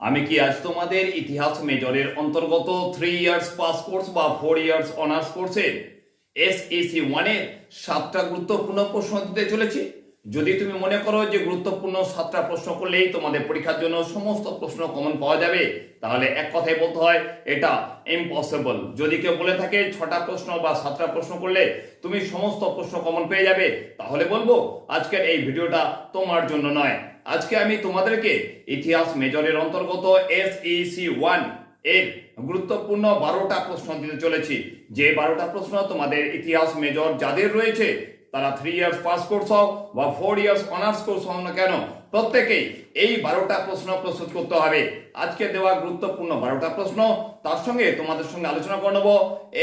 আমি কি আজ তোমাদের ইতিহাস মেজরের অন্তর্গত থ্রি ইয়ার্স পাস কোর্স বা ফোর ইয়ার্স অনার্স কোর্সের এস ইসি ওয়ানের সাতটা গুরুত্বপূর্ণ প্রশ্ন দিতে চলেছি? যদি তুমি মনে করো যে গুরুত্বপূর্ণ সাতটা প্রশ্ন করলেই তোমাদের পরীক্ষার জন্য সমস্ত প্রশ্ন কমন পাওয়া যাবে, তাহলে এক কথায় বলতে হয়, এটা ইম্পসিবল যদি কেউ বলে থাকে ছটা প্রশ্ন বা সাতটা প্রশ্ন করলে তুমি সমস্ত প্রশ্ন কমন পেয়ে যাবে, তাহলে বলব আজকের এই ভিডিওটা তোমার জন্য নয়। আজকে আমি তোমাদেরকে ইতিহাস মেজরের অন্তর্গত এস সি ওয়ানের গুরুত্বপূর্ণ বারোটা প্রশ্ন দিতে চলেছি। যে বারোটা প্রশ্ন তোমাদের ইতিহাস মেজর যাদের রয়েছে তারা থ্রি ইয়ার্স পাস কোর্স হোক বা ফোর ইয়ার্স অনার্স কোর্স হোক না কেন? প্রত্যেকেই এই বারোটা প্রশ্ন প্রস্তুত করতে হবে। আজকে দেওয়া গুরুত্বপূর্ণ বারোটা প্রশ্ন, তার সঙ্গে তোমাদের সঙ্গে আলোচনা করে নেব।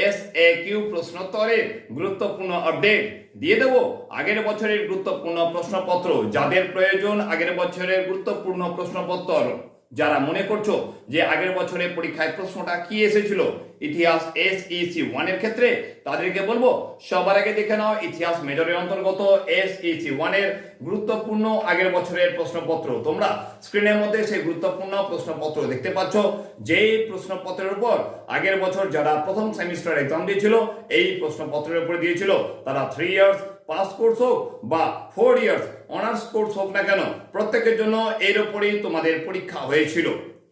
এস এ কিউ প্রশ্নোত্তরের গুরুত্বপূর্ণ আপডেট দিয়ে দেবো। আগের বছরের গুরুত্বপূর্ণ প্রশ্নপত্র, যাদের প্রয়োজন আগের বছরের গুরুত্বপূর্ণ প্রশ্নপত্র। যারা মনে করছ যে আগের বছরের পরীক্ষায় প্রশ্নটা কি এসেছিল? ইতিহাস এস ইসি ওয়ানের ক্ষেত্রে তাদেরকে বলব, সবার আগে দেখে নাও ইতিহাস মেজরের অন্তর্গত এস ইসি ওয়ানের গুরুত্বপূর্ণ আগের বছরের প্রশ্নপত্র। তোমরা স্ক্রিনের মধ্যে সেই গুরুত্বপূর্ণ প্রশ্নপত্র দেখতে পাচ্ছ। যেই প্রশ্নপত্রের উপর আগের বছর যারা প্রথম সেমিস্টার এক্সাম দিয়েছিল, এই প্রশ্নপত্রের উপর দিয়েছিল, তারা থ্রি ইয়ার্স পাস কোর্স হোক বা ফোর ইয়ার্স অনার্স কোর্স হোক না কেন, প্রত্যেকের জন্য এর ওপরেই তোমাদের পরীক্ষা হয়েছিল।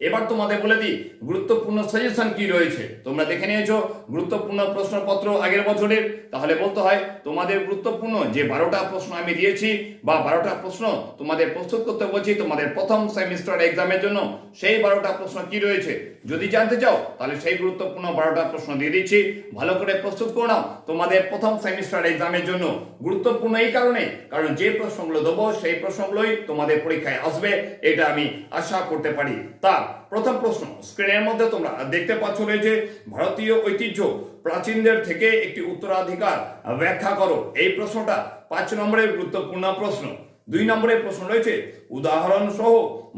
এবার তোমাদের বলে দিই, গুরুত্বপূর্ণ সাজেশন কি রয়েছে? তোমরা দেখে নিয়েছো, গুরুত্বপূর্ণ প্রশ্নপত্র আগের বছরের। তাহলে বলতে হয়, তোমাদের গুরুত্বপূর্ণ যে বারোটা প্রশ্ন আমি দিয়েছি, বা বারোটা প্রশ্ন তোমাদের প্রস্তুত করতে বলছি তোমাদের প্রথম সেমিস্টার এক্সামের জন্য, সেই বারোটা প্রশ্ন কি রয়েছে? যদি জানতে চাও, তাহলে সেই গুরুত্বপূর্ণ বারোটা প্রশ্ন দিয়ে দিচ্ছি। ভালো করে প্রস্তুত করে নাও তোমাদের প্রথম সেমিস্টার এক্সামের জন্য। গুরুত্বপূর্ণ এই কারণে, কারণ যে প্রশ্নগুলো দেবো, সেই প্রশ্নগুলোই তোমাদের পরীক্ষায় আসবে, এটা আমি আশা করতে পারি। তার প্রথম প্রশ্ন স্ক্রিনের মধ্যে তোমরা দেখতে পাচ্ছ রয়েছে ভারতীয় ঐতিহ্য প্রাচীনদের থেকে একটি উত্তরাধিকার ব্যাখ্যা করো। এই প্রশ্নটা পাঁচ নম্বরের গুরুত্বপূর্ণ প্রশ্ন। দুই নম্বরের প্রশ্ন রয়েছে, উদাহরণ সহ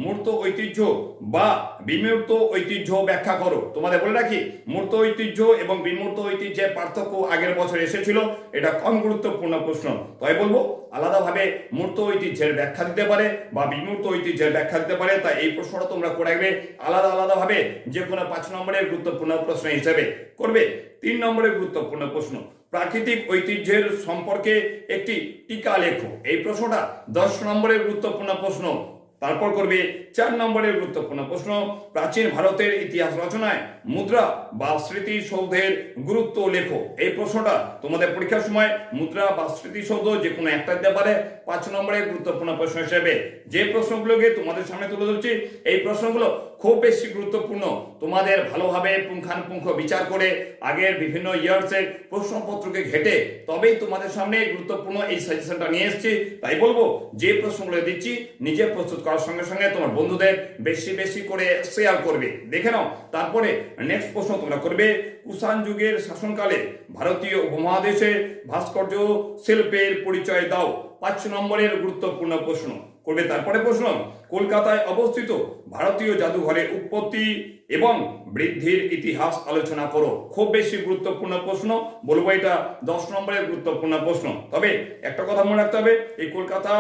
মূর্ত ঐতিহ্য বা বিমূর্ত ঐতিহ্য ব্যাখ্যা করো। তোমাদের বলে রাখি, মূর্ত ঐতিহ্য এবং বিমূর্ত ঐতিহ্যের পার্থক্য আগের বছর এসেছিল, এটা কম গুরুত্বপূর্ণ প্রশ্ন। তাই বলব, আলাদাভাবে মূর্ত ঐতিহ্যের ব্যাখ্যা দিতে পারে বা বিমূর্ত ঐতিহ্যের ব্যাখ্যা দিতে পারে, তাই এই প্রশ্নটা তোমরা করে রাখবে। আলাদা আলাদাভাবে যে কোনো পাঁচ নম্বরের গুরুত্বপূর্ণ প্রশ্ন হিসেবে করবে। তিন নম্বরের গুরুত্বপূর্ণ প্রশ্ন প্রাকৃতিক ঐতিহ্যের সম্পর্কে একটি টিকা লেখো। এই প্রশ্নটা দশ নম্বরের গুরুত্বপূর্ণ প্রশ্ন। তারপর করবে চার নম্বরের গুরুত্বপূর্ণ প্রশ্ন। প্রাচীন ভারতের ইতিহাস রচনায় মুদ্রা বা স্মৃতিসৌধের গুরুত্ব লেখো। এই প্রশ্নটা তোমাদের পরীক্ষার সময় মুদ্রা বা স্মৃতিসৌধ যে কোনো একটা দিতে পারে। পাঁচ নম্বরের গুরুত্বপূর্ণ প্রশ্ন হিসেবে যে প্রশ্নগুলোকে তোমাদের সামনে তুলে ধরছি, এই প্রশ্নগুলো খুব বেশি গুরুত্বপূর্ণ। তোমাদের ভালোভাবে পুঙ্খানুপুঙ্খ বিচার করে আগের বিভিন্ন ইয়ার্সের প্রশ্নপত্রকে ঘেটে তবেই তোমাদের সামনে গুরুত্বপূর্ণ এই সাজেশনটা নিয়ে এসেছি। তাই বলব, যে প্রশ্নগুলো দিচ্ছি, নিজে প্রস্তুত করার সঙ্গে সঙ্গে তোমার বন্ধুদের বেশি বেশি করে শেয়ার করবে। দেখে নাও, তারপরে নেক্সট প্রশ্ন তোমরা করবে, কুষাণ যুগের শাসনকালে ভারতীয় উপমহাদেশে ভাস্কর্য শিল্পের পরিচয় দাও। পাঁচ নম্বরের গুরুত্বপূর্ণ প্রশ্ন। করবে। তারপরে প্রশ্ন কলকাতায় অবস্থিত ভারতীয় জাদুঘরের উৎপত্তি এবং বৃদ্ধির ইতিহাস আলোচনা করো। খুব বেশি গুরুত্বপূর্ণ প্রশ্ন, বলব এটা দশ নম্বরের গুরুত্বপূর্ণ প্রশ্ন। তবে একটা কথা মনে রাখতে হবে, এই কলকাতা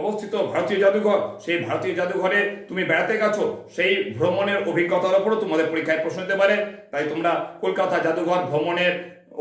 অবস্থিত ভারতীয় জাদুঘর, সেই ভারতীয় জাদুঘরে তুমি বেড়াতে গেছো, সেই ভ্রমণের অভিজ্ঞতার উপরও তোমাদের পরীক্ষায় প্রশ্ন দিতে পারে। তাই তোমরা কলকাতা জাদুঘর ভ্রমণের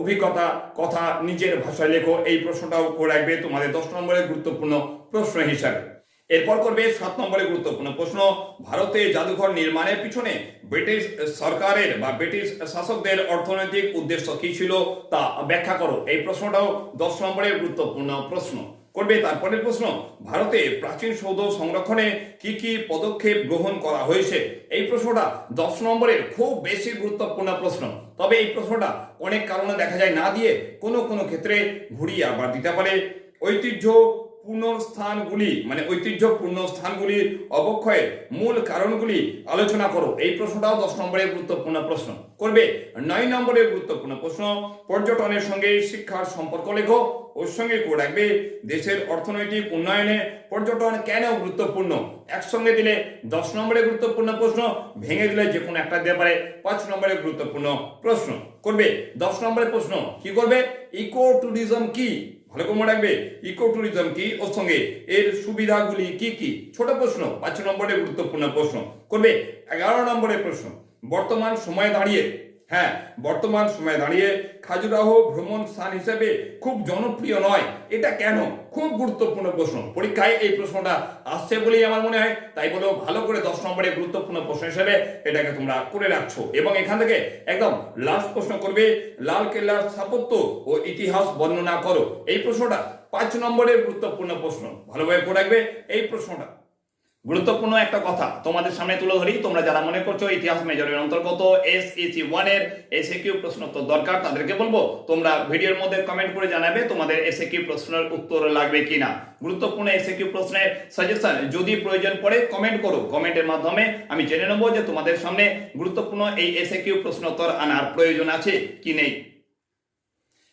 অভিজ্ঞতা, কথা নিজের ভাষায় লেখো, এই প্রশ্নটাও করে রাখবে তোমাদের দশ নম্বরের গুরুত্বপূর্ণ প্রশ্ন হিসাবে। এরপর করবে সাত নম্বরে গুরুত্বপূর্ণ প্রশ্ন, ভারতে জাদুঘর নির্মাণের পিছনে ব্রিটিশ সরকারের বা ব্রিটিশ শাসকদের অর্থনৈতিক উদ্দেশ্য কি ছিল তা ব্যাখ্যা করো। এই প্রশ্নটাও দশ নম্বরের গুরুত্বপূর্ণ প্রশ্ন। করবে তারপরের প্রশ্ন, ভারতে প্রাচীন সৌধ সংরক্ষণে কি কি পদক্ষেপ গ্রহণ করা হয়েছে? এই প্রশ্নটা দশ নম্বরের খুব বেশি গুরুত্বপূর্ণ প্রশ্ন। তবে এই প্রশ্নটা অনেক কারণে দেখা যায় না দিয়ে কোনো কোনো ক্ষেত্রে ঘুরিয়ে আবার দিতে পারে। ঐতিহ্য পুনর্স্থানগুলি মানে ঐতিহ্যপূর্ণ স্থানগুলির অবক্ষয়ের মূল কারণগুলি আলোচনা করো। এই প্রশ্নটাও দশ নম্বরের গুরুত্বপূর্ণ প্রশ্ন। করবে? নয় নম্বরের গুরুত্বপূর্ণ প্রশ্ন, পর্যটনের সঙ্গে শিক্ষার সম্পর্ক লেখো। ওর সঙ্গে করে রাখবে? দেশের অর্থনৈতিক উন্নয়নে পর্যটন কেন গুরুত্বপূর্ণ? একসঙ্গে দিলে দশ নম্বরের গুরুত্বপূর্ণ প্রশ্ন, ভেঙে দিলে যে কোনো একটা দিতে পারে। পাঁচ নম্বরের গুরুত্বপূর্ণ প্রশ্ন। করবে? দশ নম্বরের প্রশ্ন, কি করবে? ইকো ট্যুরিজম কি? ভালো করে মনে রাখবে ইকো ট্যুরিজম কি? ওর সঙ্গে এর সুবিধাগুলি কি কি? ছোট প্রশ্ন, পাঁচ নম্বরে গুরুত্বপূর্ণ প্রশ্ন। করবে এগারো নম্বরের প্রশ্ন। বর্তমান সময়ে দাঁড়িয়ে হ্যাঁ বর্তমান সময়ে দাঁড়িয়ে খাজুরাহো ভ্রমণ স্থান হিসেবে খুব জনপ্রিয় নয়। এটা কেন? খুব গুরুত্বপূর্ণ প্রশ্ন। পরীক্ষায় এই প্রশ্নটা আসছে বলেই আমার মনে হয়। তাই বলেও ভালো করে দশ নম্বরের গুরুত্বপূর্ণ প্রশ্ন হিসেবে এটাকে তোমরা করে রাখছো। এবং এখান থেকে একদম লাস্ট প্রশ্ন করবে, লাল কেল্লার স্থাপত্য ও ইতিহাস বর্ণনা করো। এই প্রশ্নটা পাঁচ নম্বরের গুরুত্বপূর্ণ প্রশ্ন। ভালোভাবে করে রাখবে। এই প্রশ্নটা গুরুত্বপূর্ণ একটা কথা তোমাদের সামনে তুলে ধরি। তোমরা যারা মনে করছ ইতিহাস মেজরের অন্তর্গত এস ইসি ওয়ানের এসে কিউ প্রশ্ন তো দরকার, তাদেরকে বলব, তোমরা ভিডিওর মধ্যে কমেন্ট করে জানাবে তোমাদের এসে কিউ প্রশ্নের উত্তর লাগবে কিনা। গুরুত্বপূর্ণ এসে কিউ প্রশ্নের সাজেশন যদি প্রয়োজন পড়ে কমেন্ট করো। কমেন্টের মাধ্যমে আমি জেনে নেব যে তোমাদের সামনে গুরুত্বপূর্ণ এই এসে কিউ প্রশ্নোত্তর আনার প্রয়োজন আছে কি নেই।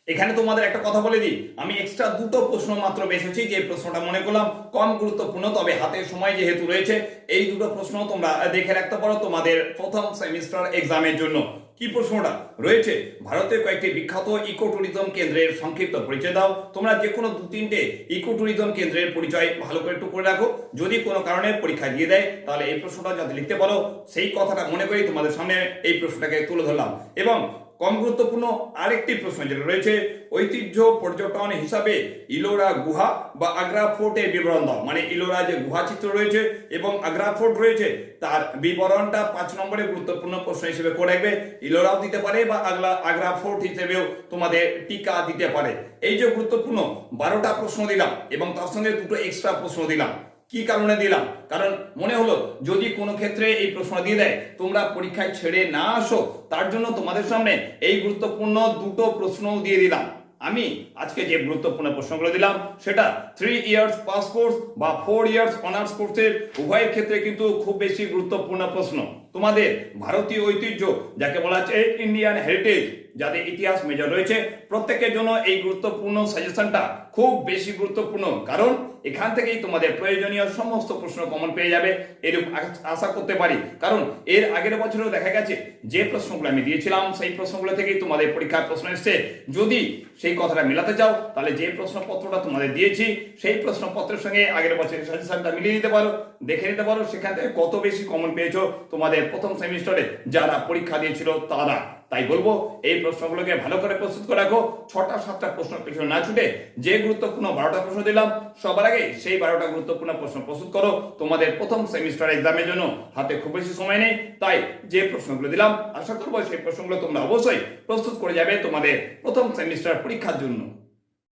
এখানে তোমাদের একটা কথা বলে দিই। আমি এক্সট্রা দুটো প্রশ্ন মাত্র বেছেছি, যে প্রশ্নটা মনে করলাম কম গুরুত্বপূর্ণ, তবে হাতে সময় যেহেতু রয়েছে, এই দুটো প্রশ্ন তোমরা দেখে রাখতে পারো তোমাদের প্রথম সেমিস্টার এক্সামের জন্য। কি প্রশ্নটা? রয়েছে, ভারতের কয়েকটি বিখ্যাত ইকো ট্যুরিজম কেন্দ্রের সংক্ষিপ্ত পরিচয় দাও। তোমরা যে কোনো দু তিনটে ইকো ট্যুরিজম কেন্দ্রের পরিচয় ভালো করে একটু করে রাখো। যদি কোনো কারণে পরীক্ষা দিয়ে দেয়, তাহলে এই প্রশ্নটা যাতে লিখতে পারো। সেই কথাটা মনে করেই তোমাদের সামনে এই প্রশ্নটাকে তুলে ধরলাম। এবং কম গুরুত্বপূর্ণ আরেকটি প্রশ্ন যেটা রয়েছে, ঐতিহ্য পর্যটন হিসাবে ইলোরা গুহা বা আগ্রা ফোর্টের বিবরণ দাও। মানে ইলোরা যে গুহা চিত্র রয়েছে এবং আগ্রা ফোর্ট রয়েছে, তার বিবরণটা পাঁচ নম্বরে গুরুত্বপূর্ণ প্রশ্ন হিসেবে করে রাখবে। ইলোরাও দিতে পারে বা আগ্রা আগ্রা ফোর্ট হিসেবেও তোমাদের টিকা দিতে পারে। এই যে গুরুত্বপূর্ণ বারোটা প্রশ্ন দিলাম এবং তার সঙ্গে দুটো এক্সট্রা প্রশ্ন দিলাম। কি কারণে দিলাম? কারণ মনে হলো, যদি কোনো ক্ষেত্রে এই প্রশ্ন দিয়ে দেয়, তোমরা পরীক্ষায় ছেড়ে না আসো, তার জন্য তোমাদের সামনে এই গুরুত্বপূর্ণ দুটো প্রশ্নও দিয়ে দিলাম। আমি আজকে যে গুরুত্বপূর্ণ প্রশ্নগুলো দিলাম, সেটা থ্রি ইয়ার্স পাস কোর্স বা ফোর ইয়ার্স অনার্স কোর্সের উভয়ের ক্ষেত্রে কিন্তু খুব বেশি গুরুত্বপূর্ণ প্রশ্ন। তোমাদের ভারতীয় ঐতিহ্য, যাকে বলা হচ্ছে ইন্ডিয়ান হেরিটেজ যাদের ইতিহাস মেজর রয়েছে, প্রত্যেকের জন্য এই গুরুত্বপূর্ণ সাজেশনটা খুব বেশি গুরুত্বপূর্ণ। কারণ এখান থেকেই তোমাদের প্রয়োজনীয় সমস্ত প্রশ্ন কমন পেয়ে যাবে, এরূপ আশা করতে পারি। কারণ এর আগের বছরেও দেখা গেছে, যে প্রশ্নগুলো আমি দিয়েছিলাম, সেই প্রশ্নগুলো থেকেই তোমাদের পরীক্ষার প্রশ্ন এসছে। যদি সেই কথাটা মেলাতে চাও, তাহলে যে প্রশ্নপত্রটা তোমাদের দিয়েছি, সেই প্রশ্নপত্রের সঙ্গে আগের বছরের সাজেশনটা মিলিয়ে নিতে পারো, দেখে নিতে পারো, সেখান থেকে কত বেশি কমন পেয়েছ তোমাদের প্রথম সেমিস্টারে যারা পরীক্ষা দিয়েছিল তারা। তাই বলব, এই প্রশ্নগুলোকে ভালো করে প্রস্তুত করে রাখো। ছটা, সাতটা প্রশ্ন পেছনে না ছুটে যে গুরুত্বপূর্ণ বারোটা প্রশ্ন দিলাম, সবার আগে সেই বারোটা গুরুত্বপূর্ণ প্রশ্ন প্রস্তুত করো। তোমাদের প্রথম সেমিস্টার এক্সামের জন্য হাতে খুব বেশি সময় নেই, তাই যে প্রশ্নগুলো দিলাম, আশা করব সেই প্রশ্নগুলো তোমরা অবশ্যই প্রস্তুত করে যাবে তোমাদের প্রথম সেমিস্টার পরীক্ষার জন্য।